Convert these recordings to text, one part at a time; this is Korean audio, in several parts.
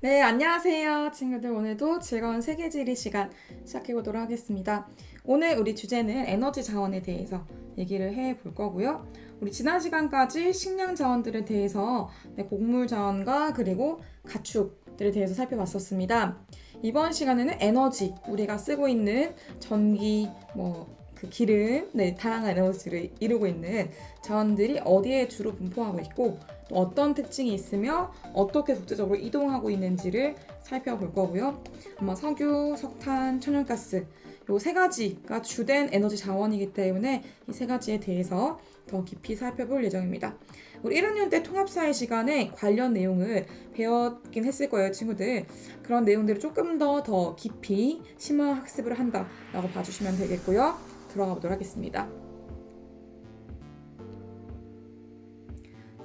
네, 안녕하세요. 친구들. 오늘도 즐거운 세계지리 시간 시작해 보도록 하겠습니다. 오늘 우리 주제는 에너지 자원에 대해서 얘기를 해 볼 거고요. 우리 지난 시간까지 식량 자원들에 대해서 네, 곡물 자원과 그리고 가축들에 대해서 살펴봤었습니다. 이번 시간에는 에너지, 우리가 쓰고 있는 전기, 뭐, 그 기름, 네, 다양한 에너지를 이루고 있는 자원들이 어디에 주로 분포하고 있고, 또 어떤 특징이 있으며 어떻게 국제적으로 이동하고 있는지를 살펴볼 거고요. 아마 석유, 석탄, 천연가스 요세 가지가 주된 에너지 자원이기 때문에 이 세 가지에 대해서 더 깊이 살펴볼 예정입니다. 우리 1학년 때 통합사회 시간에 관련 내용을 배웠긴 했을 거예요, 친구들. 그런 내용들을 조금 더 더 깊이 심화 학습을 한다라고 봐주시면 되겠고요. 들어가 보도록 하겠습니다.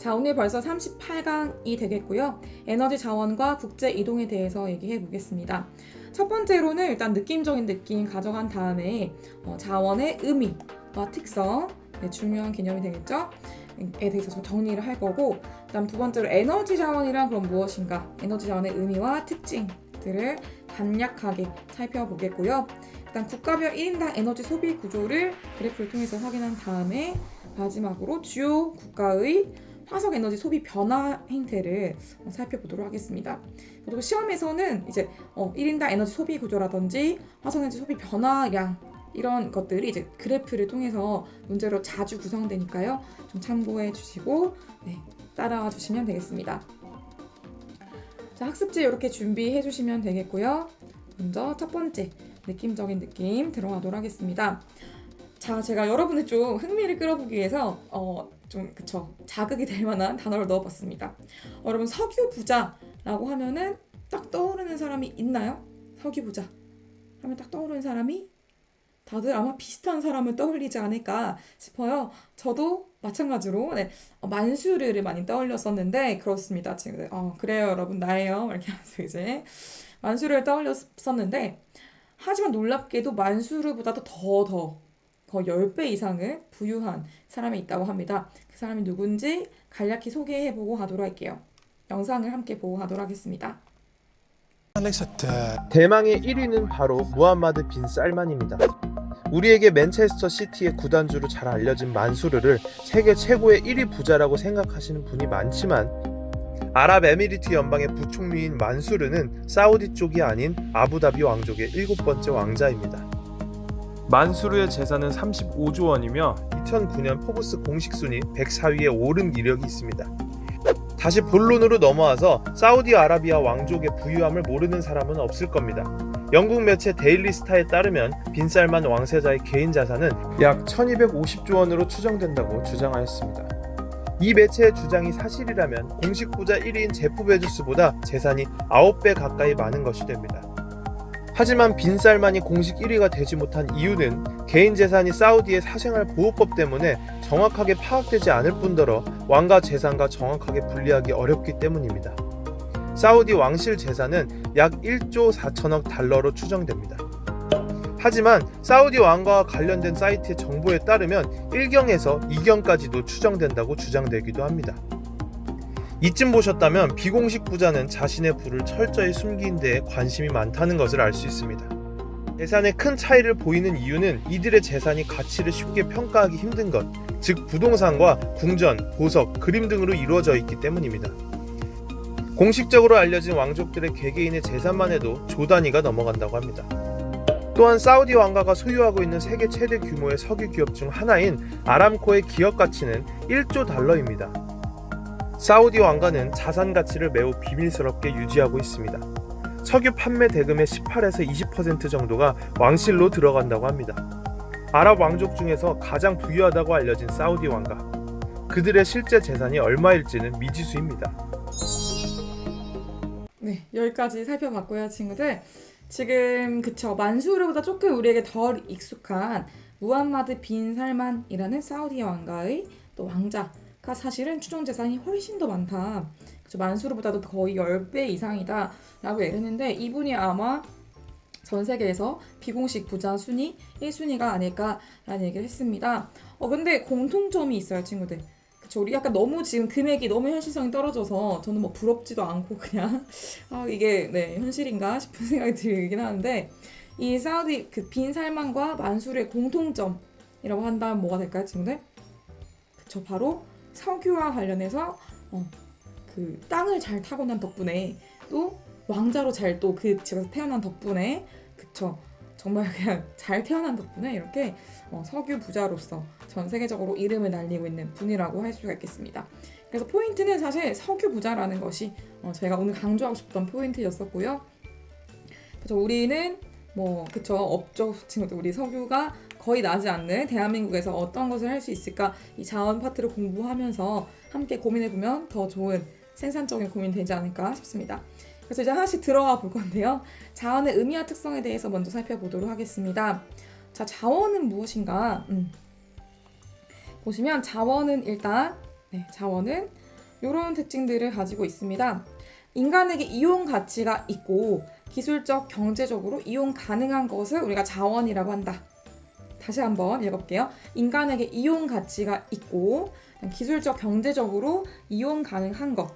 자, 오늘 벌써 38강이 되겠고요. 에너지 자원과 국제 이동에 대해서 얘기해 보겠습니다. 첫 번째로는 일단 느낌적인 느낌 가져간 다음에 어, 자원의 의미와 특성, 네, 중요한 개념이 되겠죠? 에 대해서 좀 정리를 할 거고, 그 다음 두 번째로 에너지 자원이란 그럼 무엇인가? 에너지 자원의 의미와 특징들을 간략하게 살펴보겠고요. 일단 국가별 1인당 에너지 소비 구조를 그래프를 통해서 확인한 다음에 마지막으로 주요 국가의 화석 에너지 소비 변화 행태를 살펴보도록 하겠습니다. 그리고 시험에서는 이제 어, 1인당 에너지 소비 구조라든지 화석 에너지 소비 변화량 이런 것들이 이제 그래프를 통해서 문제로 자주 구성되니까요. 좀 참고해 주시고 네, 따라와 주시면 되겠습니다. 자, 학습지 이렇게 준비해 주시면 되겠고요. 먼저 첫 번째 느낌적인 느낌 들어가도록 하겠습니다. 자, 제가 여러분의 좀 흥미를 끌어보기 위해서 어, 좀 그쵸 자극이 될 만한 단어를 넣어봤습니다. 어, 여러분 석유 부자라고 하면은 딱 떠오르는 사람이 있나요? 석유 부자 하면 딱 떠오르는 사람이 다들 아마 비슷한 사람을 떠올리지 않을까 싶어요. 저도 마찬가지로 네, 어, 만수르를 많이 떠올렸었는데 그렇습니다, 친구들. 어, 그래요, 여러분 나예요. 이렇게 하면서 이제 만수르를 떠올렸었는데 하지만 놀랍게도 만수르보다도 더더 더 10배 이상을 부유한 사람이 있다고 합니다. 그 사람이 누군지 간략히 소개해보고 하도록 할게요. 영상을 함께 보고 하도록 하겠습니다. 대망의 1위는 바로 무함마드 빈 살만입니다. 우리에게 맨체스터 시티의 구단주로 잘 알려진 만수르를 세계 최고의 1위 부자라고 생각하시는 분이 많지만 아랍에미리트 연방의 부총리인 만수르는 사우디 쪽이 아닌 아부다비 왕족의 일곱 번째 왕자입니다. 만수르의 재산은 35조 원이며 2009년 포브스 공식 순위 104위에 오른 이력이 있습니다. 다시 본론으로 넘어와서 사우디아라비아 왕족의 부유함을 모르는 사람은 없을 겁니다. 영국 매체 데일리 스타에 따르면 빈살만 왕세자의 개인 자산은 약 1250조 원으로 추정된다고 주장하였습니다. 이 매체의 주장이 사실이라면 공식 부자 1위인 제프 베조스보다 재산이 9배 가까이 많은 것이 됩니다. 하지만 빈살만이 공식 1위가 되지 못한 이유는 개인 재산이 사우디의 사생활 보호법 때문에 정확하게 파악되지 않을 뿐더러 왕가 재산과 정확하게 분리하기 어렵기 때문입니다. 사우디 왕실 재산은 약 1조 4천억 달러로 추정됩니다. 하지만 사우디 왕가와 관련된 사이트의 정보에 따르면 1경에서 2경까지도 추정된다고 주장되기도 합니다. 이쯤 보셨다면 비공식 부자는 자신의 부를 철저히 숨긴 데에 관심이 많다는 것을 알 수 있습니다. 재산의 큰 차이를 보이는 이유는 이들의 재산이 가치를 쉽게 평가하기 힘든 것, 즉 부동산과 궁전, 보석, 그림 등으로 이루어져 있기 때문입니다. 공식적으로 알려진 왕족들의 개개인의 재산만 해도 조 단위가 넘어간다고 합니다. 또한 사우디 왕가가 소유하고 있는 세계 최대 규모의 석유 기업 중 하나인 아람코의 기업 가치는 1조 달러입니다. 사우디 왕가는 자산 가치를 매우 비밀스럽게 유지하고 있습니다. 석유 판매 대금의 18에서 20% 정도가 왕실로 들어간다고 합니다. 아랍 왕족 중에서 가장 부유하다고 알려진 사우디 왕가. 그들의 실제 재산이 얼마일지는 미지수입니다. 네, 여기까지 살펴봤고요, 친구들. 지금 그쵸 만수르보다 조금 우리에게 덜 익숙한 무함마드 빈 살만이라는 사우디 왕가의 또 왕자 가 사실은 추정 재산이 훨씬 더 많다. 그쵸 만수르보다도 거의 10배 이상이다 라고 얘기했는데 이분이 아마 전 세계에서 비공식 부자 순위 1순위가 아닐까라는 얘기를 했습니다. 어 근데 공통점이 있어요, 친구들. 그쵸 우리 약간 너무 지금 금액이 너무 현실성이 떨어져서 저는 뭐 부럽지도 않고 그냥 아 이게 네 현실인가 싶은 생각이 들긴 하는데 이 사우디 그 빈 살만과 만술의 공통점이라고 한다면 뭐가 될까요 친구들? 그쵸 바로 석유와 관련해서 어, 그 땅을 잘 타고난 덕분에 또 왕자로 잘 또 그 집에서 태어난 덕분에 그쵸 정말 그냥 잘 태어난 덕분에 이렇게 어, 석유 부자로서 전 세계적으로 이름을 날리고 있는 분이라고 할 수가 있겠습니다. 그래서 포인트는 사실 석유 부자라는 것이 어, 저희가 오늘 강조하고 싶던 포인트였었고요. 그래서 우리는 뭐 그쵸 업적 친구들 우리 석유가 거의 나지 않는 대한민국에서 어떤 것을 할 수 있을까 이 자원 파트를 공부하면서 함께 고민해 보면 더 좋은 생산적인 고민이 되지 않을까 싶습니다. 그래서 이제 하나씩 들어가 볼 건데요. 자원의 의미와 특성에 대해서 먼저 살펴보도록 하겠습니다. 자, 자원은 무엇인가? 음. 보시면 자원은 일단 네, 자원은 이런 특징들을 가지고 있습니다. 인간에게 이용 가치가 있고 기술적, 경제적으로 이용 가능한 것을 우리가 자원이라고 한다. 다시 한번 읽어볼게요. 인간에게 이용 가치가 있고 기술적, 경제적으로 이용 가능한 것.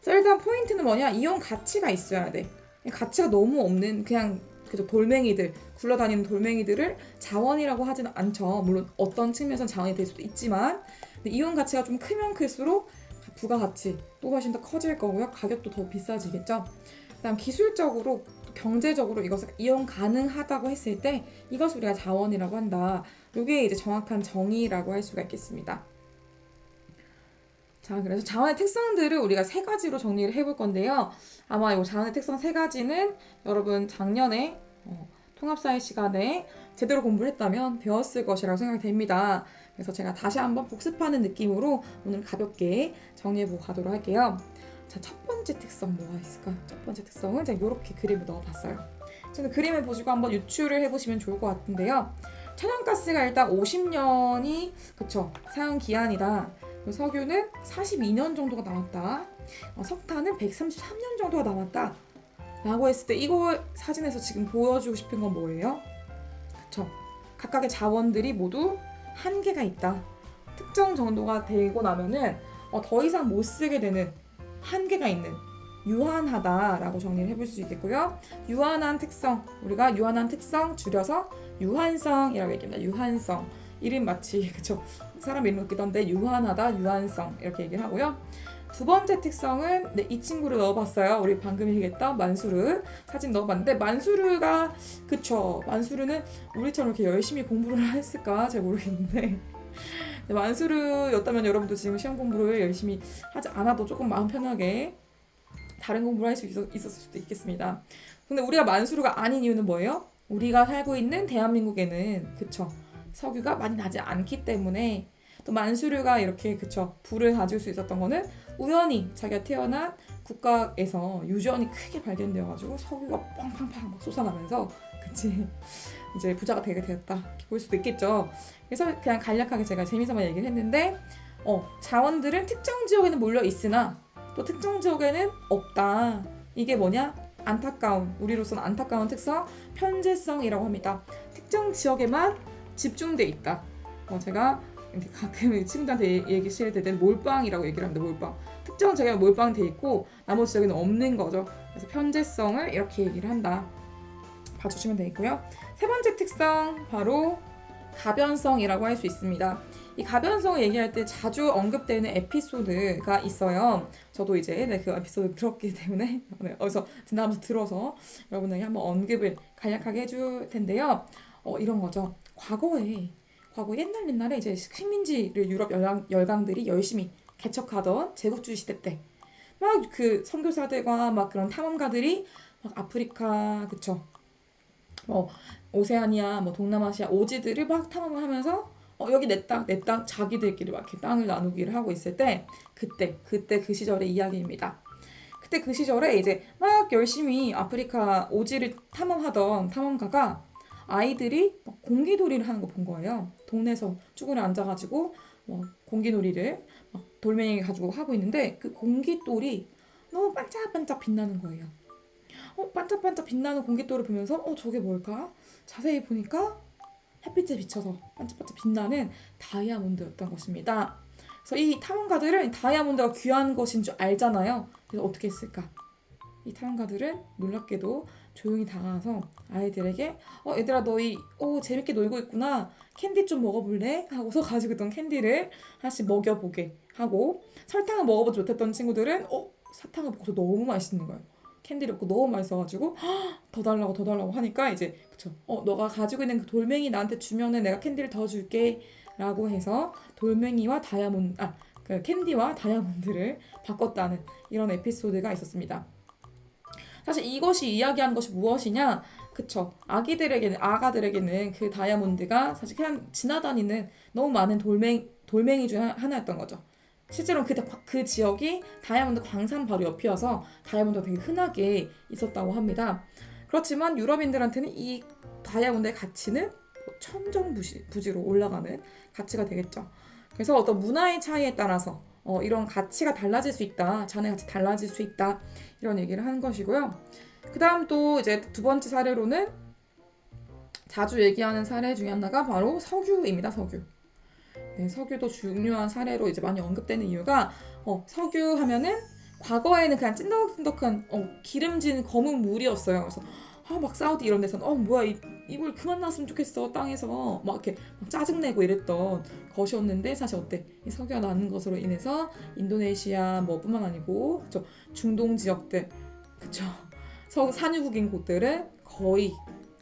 그래서 일단 포인트는 뭐냐? 이용 가치가 있어야 돼. 가치가 너무 없는 그냥 그저 돌멩이들 굴러다니는 돌멩이들을 자원이라고 하지는 않죠. 물론 어떤 측면에선 자원이 될 수도 있지만 이용 가치가 좀 크면 클수록 부가가치 또 훨씬 더 커질 거고요. 가격도 더 비싸지겠죠. 그다음 기술적으로 경제적으로 이것을 이용 가능하다고 했을 때 이것을 우리가 자원이라고 한다. 이게 이제 정확한 정의라고 할 수가 있겠습니다. 자, 그래서 자원의 특성들을 우리가 세 가지로 정리를 해볼 건데요. 아마 이 자원의 특성 세 가지는 여러분 작년에 어, 통합사회 시간에 제대로 공부를 했다면 배웠을 것이라고 생각이 됩니다. 그래서 제가 다시 한번 복습하는 느낌으로 오늘 가볍게 정리해보고 가도록 할게요. 자, 첫 번째 특성 뭐가 있을까? 첫 번째 특성은 제가 이렇게 그림을 넣어봤어요. 저는 그림을 보시고 한번 유추를 해보시면 좋을 것 같은데요. 천연가스가 일단 50년이 그쵸 사용 기한이다. 석유는 42년 정도가 남았다. 어, 석탄은 133년 정도가 남았다. 라고 했을 때 이거 사진에서 지금 보여주고 싶은 건 뭐예요? 그쵸. 각각의 자원들이 모두 한계가 있다. 특정 정도가 되고 나면은 어, 더 이상 못 쓰게 되는 한계가 있는 유한하다라고 정리를 해볼 수 있겠고요. 유한한 특성 우리가 유한한 특성 줄여서 유한성이라고 얘기합니다. 유한성 이름 마치 그쵸 사람 이름 한데 유한하다 유한성 이렇게 얘기를 하고요. 두 번째 특성은 네, 이 친구를 넣어봤어요. 우리 방금 얘기했던 만수르 사진 넣어봤는데 만수르가 그쵸 만수르는 우리처럼 이렇게 열심히 공부를 했을까 잘 모르겠는데 네, 만수르였다면 여러분도 지금 시험 공부를 열심히 하지 않아도 조금 마음 편하게 다른 공부를 할 수 있었을 수도 있겠습니다. 근데 우리가 만수르가 아닌 이유는 뭐예요? 우리가 살고 있는 대한민국에는 그쵸 석유가 많이 나지 않기 때문에 또 만수르가 이렇게 그쵸 불을 가질 수 있었던 거는 우연히 자기가 태어난 국가에서 유전이 크게 발견되어가지고 석유가 팡팡팡 막 솟아나면서 그치 이제 부자가 되게 되었다 볼 수도 있겠죠. 그래서 그냥 간략하게 제가 재미삼아 얘기를 했는데 어 자원들은 특정 지역에는 몰려 있으나 또 특정 지역에는 없다. 이게 뭐냐? 안타까운 우리로서는 안타까운 특성 편제성이라고 합니다. 특정 지역에만 집중돼 있다. 어, 제가 이렇게 가끔 친구들한테 얘기 실을 때는 몰빵이라고 얘기를 합니다. 몰빵. 특정 지역에 몰빵돼 있고 나머지 지역에는 없는 거죠. 그래서 편제성을 이렇게 얘기를 한다. 봐주시면 되겠고요. 세 번째 특성 바로 가변성이라고 할 수 있습니다. 이 가변성을 얘기할 때 자주 언급되는 에피소드가 있어요. 저도 이제 네, 그 에피소드 들었기 때문에 네, 어디서 지나가면서 들어서 여러분에게 한번 언급을 간략하게 해줄 텐데요. 어, 이런 거죠. 과거에 과거 옛날 옛날에 이제 식민지를 유럽 열강, 열강들이 열심히 개척하던 제국주의 시대 때 막 그 선교사들과 막 그런 탐험가들이 막 아프리카 그쵸 뭐 오세아니아 뭐 동남아시아 오지들을 막 탐험을 하면서 어, 여기 내 땅, 내 땅, 자기들끼리 막 이렇게 땅을 나누기를 하고 있을 때, 그때, 그때 그 시절의 이야기입니다. 그때 그 시절에 이제 막 열심히 아프리카 오지를 탐험하던 탐험가가 아이들이 막 공기놀이를 하는 거 본 거예요. 동네에서 쭈그려 앉아가지고 뭐 공기놀이를 막 돌멩이 가지고 하고 있는데 그 공기돌이 너무 반짝반짝 빛나는 거예요. 어, 반짝반짝 빛나는 공기돌을 보면서 어, 저게 뭘까? 자세히 보니까 햇빛에 비쳐서 반짝반짝 빛나는 다이아몬드였던 것입니다. 그래서 이 탐험가들은 다이아몬드가 귀한 것인 줄 알잖아요. 그래서 어떻게 했을까? 이 탐험가들은 놀랍게도 조용히 다가가서 아이들에게 어 얘들아 너희 어 재밌게 놀고 있구나 캔디 좀 먹어볼래? 하고서 가지고 있던 캔디를 하나씩 먹여보게 하고 설탕을 먹어보지 못했던 친구들은 어 사탕을 먹어서 너무 맛있는 거예요. 캔디를 먹고 너무 맛있어가지고 "헉, 더 달라고 더 달라고 하니까 이제 그쵸 어 너가 가지고 있는 그 돌멩이 나한테 주면은 내가 캔디를 더 줄게 라고 해서 돌멩이와 다이아몬드 아 그 캔디와 다이아몬드를 바꿨다는 이런 에피소드가 있었습니다. 사실 이것이 이야기하는 것이 무엇이냐? 그쵸. 아기들에게는, 아가들에게는 그 다이아몬드가 사실 그냥 지나다니는 너무 많은 돌멩, 돌멩이 중 하나였던 거죠. 실제로 그, 그 지역이 다이아몬드 광산 바로 옆이어서 다이아몬드가 되게 흔하게 있었다고 합니다. 그렇지만 유럽인들한테는 이 다이아몬드의 가치는 뭐 천정 부지로 올라가는 가치가 되겠죠. 그래서 어떤 문화의 차이에 따라서 어, 이런 가치가 달라질 수 있다. 자네 가치 달라질 수 있다. 이런 얘기를 하는 것이고요. 그 다음 또 이제 두 번째 사례로는 자주 얘기하는 사례 중에 하나가 바로 석유입니다. 석유. 네, 석유도 중요한 사례로 이제 많이 언급되는 이유가 어, 석유 하면은 과거에는 그냥 찐덕찐덕한 어, 기름진 검은 물이었어요. 그래서 아, 막 사우디 이런 데서는 어 뭐야 이, 이물 그만 났으면 좋겠어 땅에서. 막 이렇게 막 짜증내고 이랬던 것이었는데 사실 어때? 이 석유가 나는 것으로 인해서 인도네시아 뭐뿐만 아니고 그쵸? 중동 지역들 그쵸? 서 산유국인 곳들은 거의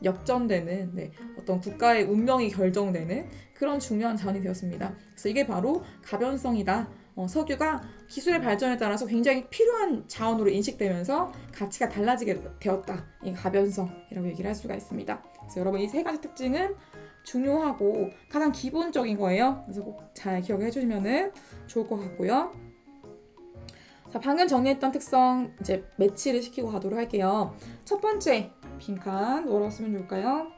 역전되는 네, 어떤 국가의 운명이 결정되는 그런 중요한 자원이 되었습니다. 그래서 이게 바로 가변성이다. 어, 석유가 기술의 발전에 따라서 굉장히 필요한 자원으로 인식되면서 가치가 달라지게 되었다. 이 가변성이라고 얘기를 할 수가 있습니다. 그래서 여러분 이 세 가지 특징은 중요하고 가장 기본적인 거예요. 그래서 꼭 잘 기억해 주시면 좋을 것 같고요. 자, 방금 정리했던 특성 이제 매치를 시키고 가도록 할게요. 첫 번째 빈칸 뭐라고 쓰면 좋을까요?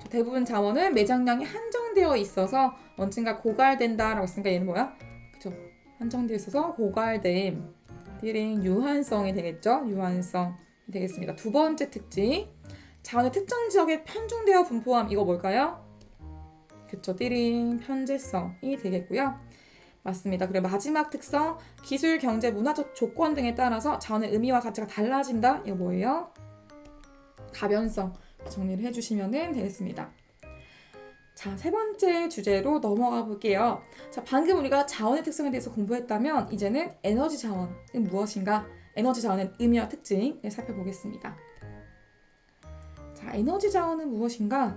자, 대부분 자원은 매장량이 한정되어 있어서 언젠가 고갈된다라고 했으니까 얘는 뭐야? 그쵸? 한정되어 있어서 고갈됨. 띠링 유한성이 되겠죠? 유한성이 되겠습니다. 두 번째 특징 자원의 특정 지역에 편중되어 분포함 이거 뭘까요? 그쵸? 띠링 편제성이 되겠고요. 맞습니다. 그리고 마지막 특성 기술, 경제, 문화적 조건 등에 따라서 자원의 의미와 가치가 달라진다. 이거 뭐예요? 가변성 정리를 해주시면 되겠습니다. 자, 세 번째 주제로 넘어가 볼게요. 자, 방금 우리가 자원의 특성에 대해서 공부했다면 이제는 에너지 자원은 무엇인가? 에너지 자원의 의미와 특징을 살펴보겠습니다. 자, 에너지 자원은 무엇인가?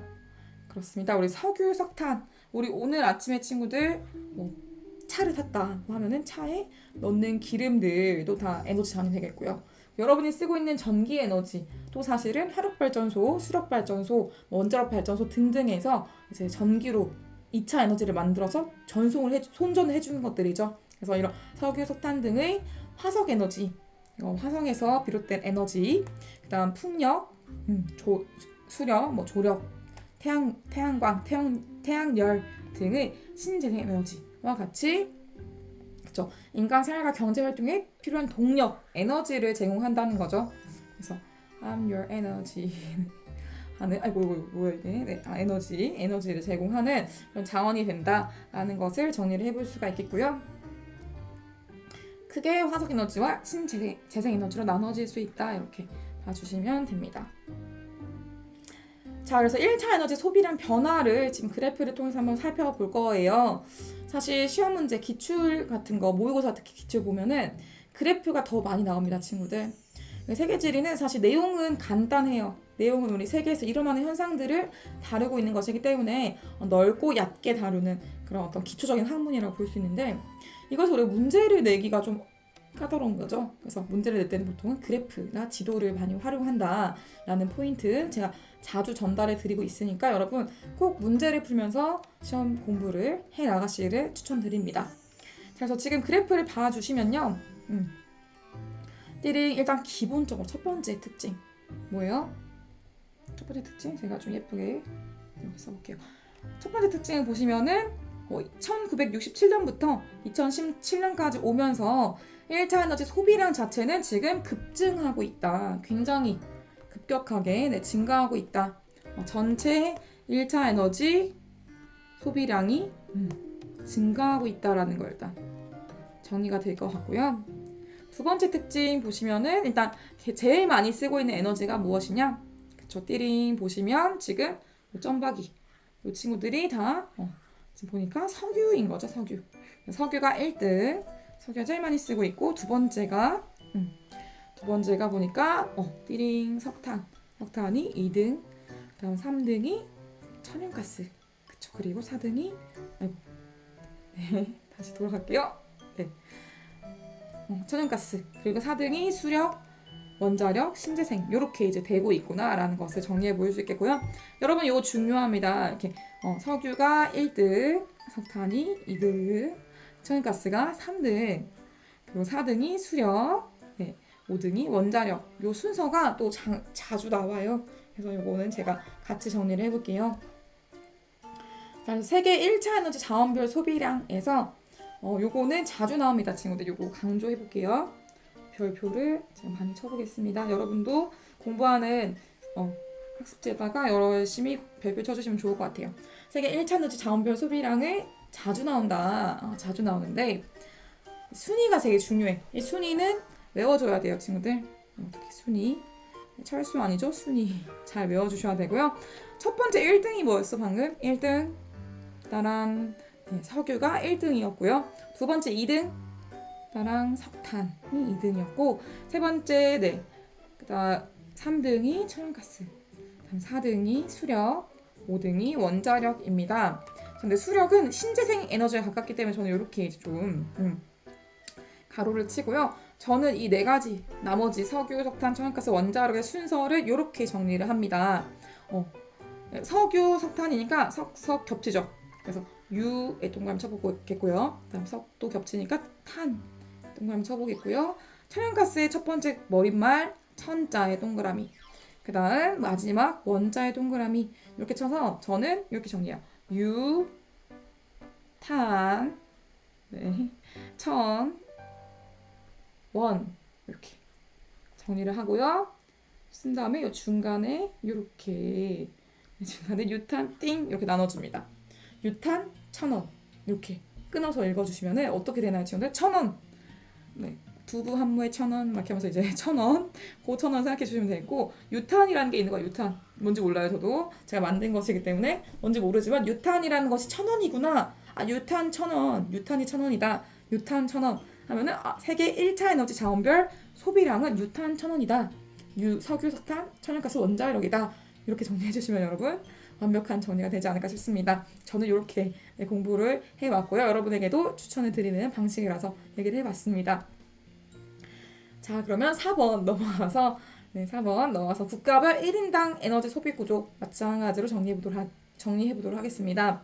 그렇습니다. 우리 석유, 석탄. 우리 오늘 아침에 친구들 뭐 차를 탔다고 하면은 차에 넣는 기름들도 다 에너지 자원이 되겠고요. 여러분이 쓰고 있는 전기 에너지 또 사실은 화력 발전소, 수력 발전소, 원자력 발전소 등등에서 이제 전기로 2차 에너지를 만들어서 전송을 해 손전을 해주는 것들이죠. 그래서 이런 석유, 석탄 등의 화석 에너지, 어, 화성에서 비롯된 에너지, 그다음 풍력, 음, 조, 수력, 뭐 조력, 태양 태양광, 태양 태양열 등의 신재생 에너지와 같이 그쵸 인간 생활과 경제 활동에 필요한 동력, 에너지를 제공한다는 거죠. 그래서 I'm your energy 하는 아이고 뭐야 이게 네, 아, 에너지 에너지를 제공하는 그런 자원이 된다라는 것을 정리를 해볼 수가 있겠고요. 크게 화석 에너지와 신재생 재생 에너지로 나눠질 수 있다 이렇게 봐주시면 됩니다. 자, 그래서 1차 에너지 소비량 변화를 지금 그래프를 통해서 한번 살펴볼 거예요. 사실 시험 문제 기출 같은 거 모의고사 특히 기출 보면은 그래프가 더 많이 나옵니다, 친구들. 세계 지리는 사실 내용은 간단해요. 내용은 우리 세계에서 일어나는 현상들을 다루고 있는 것이기 때문에 넓고 얕게 다루는 그런 어떤 기초적인 학문이라고 볼 수 있는데 이것을 우리 문제를 내기가 좀 까다로운 거죠. 그래서 문제를 낼 때는 보통은 그래프나 지도를 많이 활용한다라는 포인트 제가 자주 전달해 드리고 있으니까 여러분 꼭 문제를 풀면서 시험 공부를 해 나가시기를 추천드립니다. 그래서 지금 그래프를 봐주시면요. 음. 띠링 일단 기본적으로 첫 번째 특징 뭐예요? 첫 번째 특징 제가 좀 예쁘게 이렇게 써볼게요. 첫 번째 특징을 보시면은 1967년부터 2017년까지 오면서 1차 에너지 소비량 자체는 지금 급증하고 있다. 굉장히 급격하게 네, 증가하고 있다. 어, 전체 1차 에너지 소비량이 음, 증가하고 있다라는 걸 일단 정리가 될 것 같고요. 두 번째 특징 보시면은 일단 제일 많이 쓰고 있는 에너지가 무엇이냐? 그쵸, 띠링 보시면 지금 요 점박이 이 친구들이 다 어, 지금 보니까 석유인 거죠, 석유. 석유가 1등, 석유가 제일 많이 쓰고 있고 두 번째가 음, 두 번째가 보니까 어, 띠링 석탄, 석탄이 2등, 그다음 3등이 천연가스, 그쵸. 그리고 4등이 아이고, 네, 다시 돌아갈게요. 네, 어, 천연가스 그리고 4등이 수력, 원자력, 신재생 이렇게 이제 되고 있구나라는 것을 정리해 보일 수 있겠고요. 여러분 이거 중요합니다. 이렇게 어, 석유가 1등, 석탄이 2등, 천연가스가 3등, 그리고 4등이 수력, 네, 5등이 원자력. 요 순서가 또 자, 자주 나와요. 그래서 요거는 제가 같이 정리를 해볼게요. 세계 1차 에너지 자원별 소비량에서 어, 요거는 자주 나옵니다, 친구들. 요거 강조해 볼게요. 별표를 제가 많이 쳐보겠습니다. 여러분도 공부하는 어, 학습지에다가 열심히 별표 쳐주시면 좋을 것 같아요. 세계 1차 에너지 자원별 소비량을 자주 나온다. 어, 자주 나오는데 순위가 되게 중요해. 이 순위는 외워줘야 돼요, 친구들. 어떻게 순위? 철수 아니죠? 순위 잘 외워주셔야 되고요. 첫 번째 1등이 뭐였어 방금? 1등 따란 네, 석유가 1등이었고요. 두 번째 2등 따랑 석탄이 2등이었고 세 번째 네 그다음 3등이 천연가스 그다음 4등이 수력 5등이 원자력입니다. 근데 수력은 신재생 에너지에 가깝기 때문에 저는 이렇게 좀 음, 가로를 치고요. 저는 이 네 가지 나머지 석유, 석탄, 천연가스, 원자력의 순서를 이렇게 정리를 합니다. 어, 석유, 석탄이니까 석, 석 겹치죠. 그래서 유에 동그라미 쳐보겠고요. 그다음 석도 겹치니까 탄 동그라미 쳐보겠고요. 천연가스의 첫 번째 머릿말 천자의 동그라미. 그다음 마지막 원자의 동그라미 이렇게 쳐서 저는 이렇게 정리해요. 유, 탄, 네, 천, 원 이렇게 정리를 하고요. 쓴 다음에 이 중간에 이렇게 중간에 유탄 띵 이렇게 나눠줍니다. 유탄 천 원 이렇게 끊어서 읽어주시면 어떻게 되나요, 친구들? 천 원. 네. 두부 한 무에 천 원, 막 하면서 이제 천 원, 고천 원 생각해 주시면 되고 유탄이라는 게 있는 거예요. 유탄. 뭔지 몰라요, 저도. 제가 만든 것이기 때문에 뭔지 모르지만 유탄이라는 것이 천 원이구나. 아, 유탄 천 원, 유탄이 천 원이다. 유탄 천 원. 하면은 아, 세계 1차 에너지 자원별 소비량은 유탄 천 원이다. 유, 석유, 석탄, 천연가스, 원자력이다. 이렇게 정리해 주시면 여러분 완벽한 정리가 되지 않을까 싶습니다. 저는 이렇게 네, 공부를 해왔고요. 여러분에게도 추천을 드리는 방식이라서 얘기를 해봤습니다. 자, 그러면 4번 넘어가서 네, 4번 넘어가서 국가별 1인당 에너지 소비 구조 마찬가지로 정리해 보도록 하, 정리해 보도록 하겠습니다.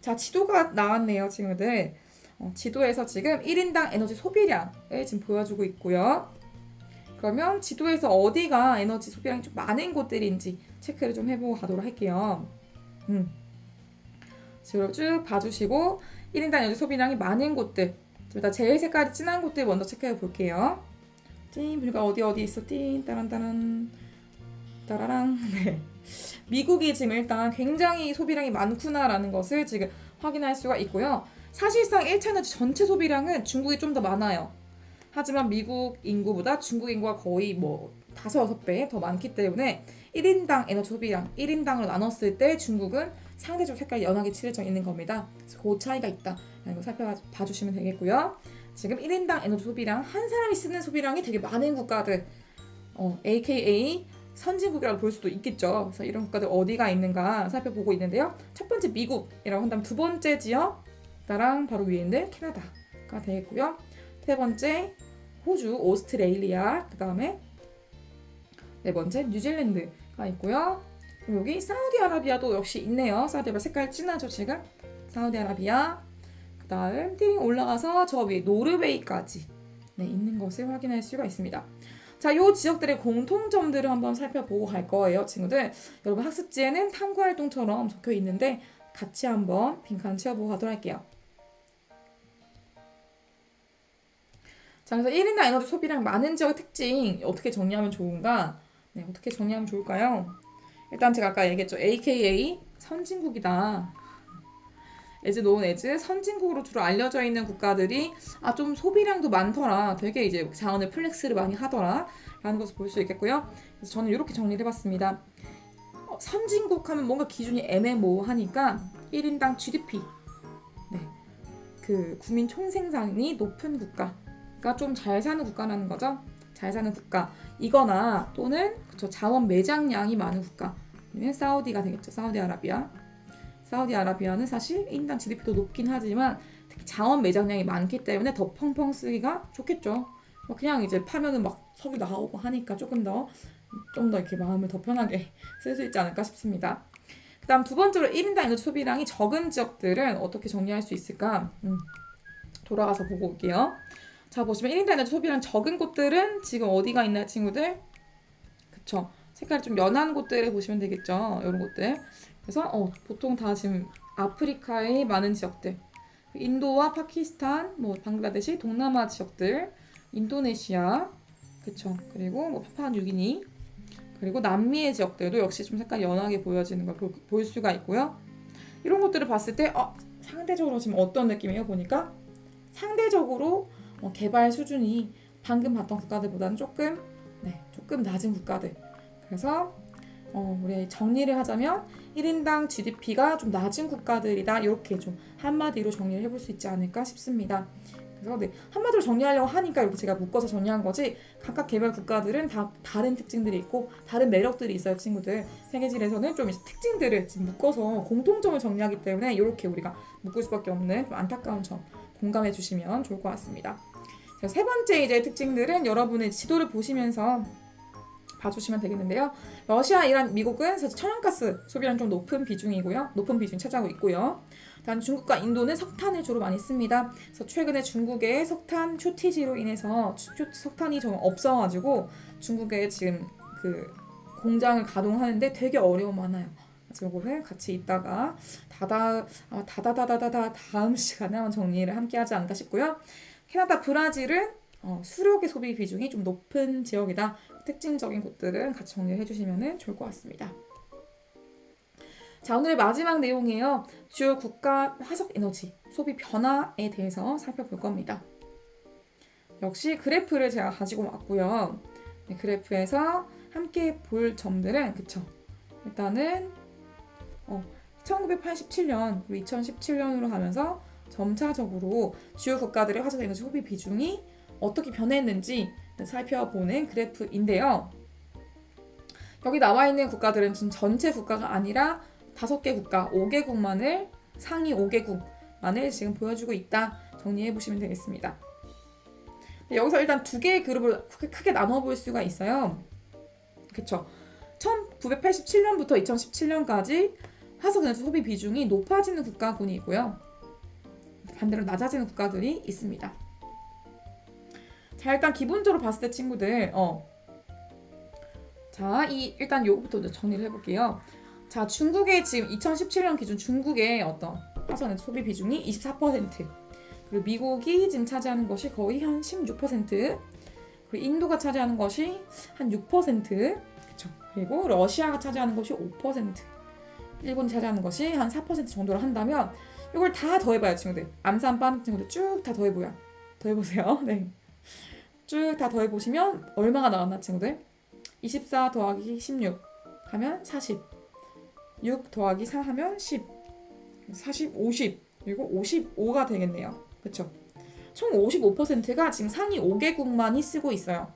자, 지도가 나왔네요, 친구들. 어, 지도에서 지금 1인당 에너지 소비량을 지금 보여주고 있고요. 그러면 지도에서 어디가 에너지 소비량이 좀 많은 곳들인지 체크를 좀 해보고 가도록 할게요. 음. 지금 쭉 봐주시고 1인당 에너지 소비량이 많은 곳들 일단 제일 색깔이 진한 곳들 먼저 체크해 볼게요. 띵 보니까 어디 어디 있어 띵 따란 따란 따라랑 네. 미국이 지금 일단 굉장히 소비량이 많구나라는 것을 지금 확인할 수가 있고요. 사실상 1차 에너지 전체 소비량은 중국이 좀 더 많아요. 하지만 미국 인구보다 중국 인구가 거의 뭐 다섯 여섯 배더 많기 때문에 1인당 에너지 소비량 1인당으로 나눴을 때 중국은 상대적 색깔이 연하게 칠해져 있는 겁니다. 그래서 그 차이가 있다. 라는 거 살펴봐 주시면 되겠고요. 지금 1인당 에너지 소비량 한 사람이 쓰는 소비량이 되게 많은 국가들 어, AKA 선진국이라고 볼 수도 있겠죠. 그래서 이런 국가들 어디가 있는가 살펴보고 있는데요. 첫 번째 미국이라고 한다면 두 번째 지역 나랑 바로 위에 있는 캐나다가 되겠고요. 세 번째 호주, 오스트레일리아, 그 다음에 네 번째 뉴질랜드가 있고요. 여기 사우디아라비아도 역시 있네요. 사우디아라비아 색깔 진하죠 지금? 사우디아라비아 그 다음 띠링 올라가서 저 위에 노르웨이까지 네, 있는 것을 확인할 수가 있습니다. 자, 요 지역들의 공통점들을 한번 살펴보고 갈 거예요, 친구들. 여러분 학습지에는 탐구 활동처럼 적혀 있는데 같이 한번 빈칸 채워보고 가도록 할게요. 자, 그래서 1인당 에너지 소비량 많은 지역의 특징 어떻게 정리하면 좋은가? 네, 어떻게 정리하면 좋을까요? 일단 제가 아까 얘기했죠. AKA 선진국이다. As known as 선진국으로 주로 알려져 있는 국가들이 아 좀 소비량도 많더라. 되게 이제 자원을 플렉스를 많이 하더라. 라는 것을 볼 수 있겠고요. 그래서 저는 이렇게 정리를 해봤습니다. 어, 선진국 하면 뭔가 기준이 애매모호하니까 1인당 GDP 네. 그 국민 총생산이 높은 국가가 좀 잘 사는 국가라는 거죠. 잘 사는 국가 이거나 또는 그쵸, 자원 매장량이 많은 국가 아니면 사우디가 되겠죠. 사우디아라비아. 사우디아라비아는 사실 1인당 GDP도 높긴 하지만 특히 자원 매장량이 많기 때문에 더 펑펑 쓰기가 좋겠죠. 뭐 그냥 이제 파면은 막 석유 나오고 하니까 조금 더 좀 더 이렇게 마음을 더 편하게 쓸 수 있지 않을까 싶습니다. 그 다음 두 번째로 1인당 에너지 소비량이 적은 지역들은 어떻게 정리할 수 있을까? 음, 돌아가서 보고 올게요. 자 보시면 1인당 에너지 소비량 적은 곳들은 지금 어디가 있나요, 친구들? 그쵸? 색깔이 좀 연한 곳들을 보시면 되겠죠. 이런 곳들. 그래서 어, 보통 다 지금 아프리카의 많은 지역들, 인도와 파키스탄, 뭐 방글라데시, 동남아 지역들, 인도네시아, 그쵸? 그리고 뭐 파푸아뉴기니, 그리고 남미의 지역들도 역시 좀 색깔이 연하게 보여지는 걸 볼, 볼 수가 있고요. 이런 것들을 봤을 때 어, 상대적으로 지금 어떤 느낌이에요? 보니까 상대적으로 어, 개발 수준이 방금 봤던 국가들보다는 조금 네, 조금 낮은 국가들. 그래서 어, 우리 정리를 하자면 1인당 GDP가 좀 낮은 국가들이다. 이렇게 좀 한마디로 정리를 해볼 수 있지 않을까 싶습니다. 그래서 네, 한마디로 정리하려고 하니까 이렇게 제가 묶어서 정리한 거지 각각 개발 국가들은 다 다른 특징들이 있고 다른 매력들이 있어요 친구들 세계지에서는 좀 특징들을 지금 묶어서 공통점을 정리하기 때문에 이렇게 우리가 묶을 수밖에 없는 좀 안타까운 점 공감해 주시면 좋을 것 같습니다 자, 세 번째 이제 특징들은 여러분의 지도를 보시면서 봐주시면 되겠는데요. 러시아, 이란, 미국은 사실 천연가스 소비량 좀 높은 비중이고요. 높은 비중 차지하고 있고요. 다음 중국과 인도는 석탄을 주로 많이 씁니다. 그래서 최근에 중국의 석탄 쇼티지로 인해서 쇼- 석탄이 좀 없어가지고 중국에 지금 그 공장을 가동하는데 되게 어려움 많아요. 그래서 이거를 같이 있다가 다다 아, 다다다다다다 다음 시간에 한번 정리를 함께 하지 않을까 싶고요. 캐나다, 브라질은 어, 수력의 소비 비중이 좀 높은 지역이다. 특징적인 곳들은 같이 정리해 주시면 좋을 것 같습니다. 자, 오늘의 마지막 내용이에요. 주요 국가 화석 에너지 소비 변화에 대해서 살펴볼 겁니다. 역시 그래프를 제가 가지고 왔고요. 네, 그래프에서 함께 볼 점들은 그쵸? 일단은 어, 1987년 그리고 2017년으로 가면서 점차적으로 주요 국가들의 화석 에너지 소비 비중이 어떻게 변했는지 살펴보는 그래프인데요. 여기 나와 있는 국가들은 지금 전체 국가가 아니라 다섯 개 국가, 5개국만을 상위 5개국만을 지금 보여주고 있다. 정리해 보시면 되겠습니다. 네, 여기서 일단 두 개의 그룹을 크게, 나눠 볼 수가 있어요. 그쵸? 1987년부터 2017년까지 화석 에너지 소비 비중이 높아지는 국가군이고요. 반대로 낮아지는 국가들이 있습니다. 자 일단 기본적으로 봤을 때 친구들 어. 자, 이 일단 요거부터 정리를 해볼게요. 자, 중국의 지금 2017년 기준 중국의 어떤 화선 소비 비중이 24%. 그리고 미국이 지금 차지하는 것이 거의 한 16%. 그리고 인도가 차지하는 것이 한 6%. 그쵸. 그리고 러시아가 차지하는 것이 5%. 일본이 차지하는 것이 한 4% 정도를 한다면 이걸 다 더해봐요, 친구들. 암산반 친구들 쭉 다 더해보요. 더해보세요. 네. 쭉 다 더해보시면 얼마가 나왔나 친구들? 24 더하기 16 하면 40 6 더하기 4 하면 10 40, 50 그리고 55가 되겠네요 그쵸? 총 55%가 지금 상위 5개국만이 쓰고 있어요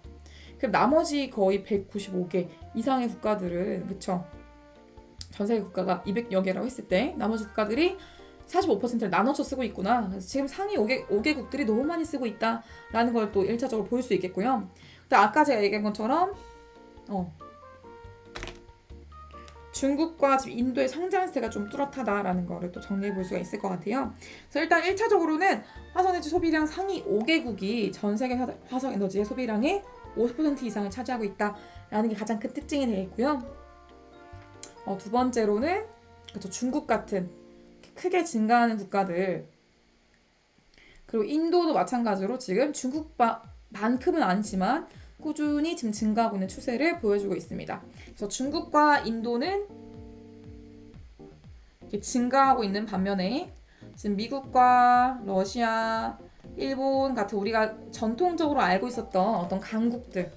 그럼 나머지 거의 195개 이상의 국가들은 그쵸? 전 세계 국가가 200여 개라고 했을 때 나머지 국가들이 45%를 나눠서 쓰고 있구나. 그래서 지금 상위 5개, 5개국들이 너무 많이 쓰고 있다라는 걸 또 1차적으로 볼 수 있겠고요. 근데 아까 제가 얘기한 것처럼 어, 중국과 지금 인도의 성장세가 좀 뚜렷하다라는 거를 또 정리해 볼 수가 있을 것 같아요. 그래서 일단 1차적으로는 화석에너지 소비량 상위 5개국이 전 세계 화- 화석에너지의 소비량의 50% 이상을 차지하고 있다라는 게 가장 큰 특징이 되겠고요. 어, 두 번째로는 그렇죠, 중국 같은 크게 증가하는 국가들 그리고 인도도 마찬가지로 지금 중국만큼은 아니지만 꾸준히 지금 증가하고 있는 추세를 보여주고 있습니다. 그래서 중국과 인도는 증가하고 있는 반면에 지금 미국과 러시아, 일본 같은 우리가 전통적으로 알고 있었던 어떤 강국들,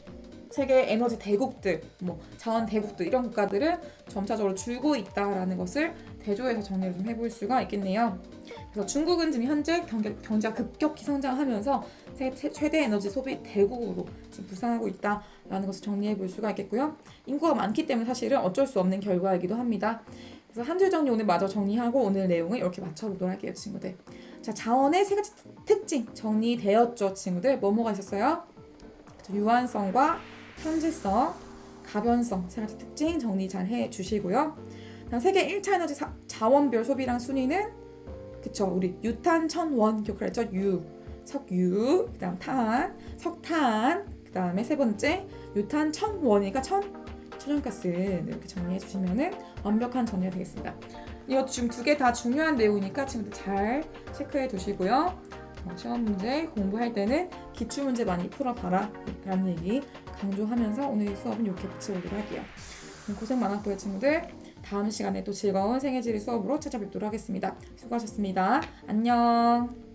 세계 에너지 대국들, 뭐 자원 대국들 이런 국가들은 점차적으로 줄고 있다라는 것을 대조해서 정리를 좀 해볼 수가 있겠네요. 그래서 중국은 지금 현재 경제, 경제가 급격히 성장하면서 최- 최대 에너지 소비 대국으로 지금 부상하고 있다라는 것을 정리해 볼 수가 있겠고요. 인구가 많기 때문에 사실은 어쩔 수 없는 결과이기도 합니다. 그래서 한 줄 정리 오늘 마저 정리하고 오늘 내용을 이렇게 맞춰보도록 할게요, 친구들. 자, 자원의 세 가지 특징 정리되었죠, 친구들. 뭐뭐가 있었어요? 유한성과 현재성, 가변성 세 가지 특징 정리 잘 해주시고요. 세계 1차 에너지 사- 자원별 소비량 순위는 그쵸 우리 유탄 천원 기억했죠 유 석유 그다음 탄 석탄 그다음에 세 번째 유탄 천원이니까 천 천연가스 이렇게 정리해 주시면은 완벽한 정리가 되겠습니다. 이거 지금 두 개 다 중요한 내용이니까 친구들 잘 체크해 두시고요. 어, 시험 문제 공부할 때는 기출 문제 많이 풀어봐라 라는 얘기 강조하면서 오늘 수업은 이렇게 마쳐보도록 할게요. 고생 많았고요 친구들. 다음 시간에 또 즐거운 생애지리 수업으로 찾아뵙도록 하겠습니다. 수고하셨습니다. 안녕.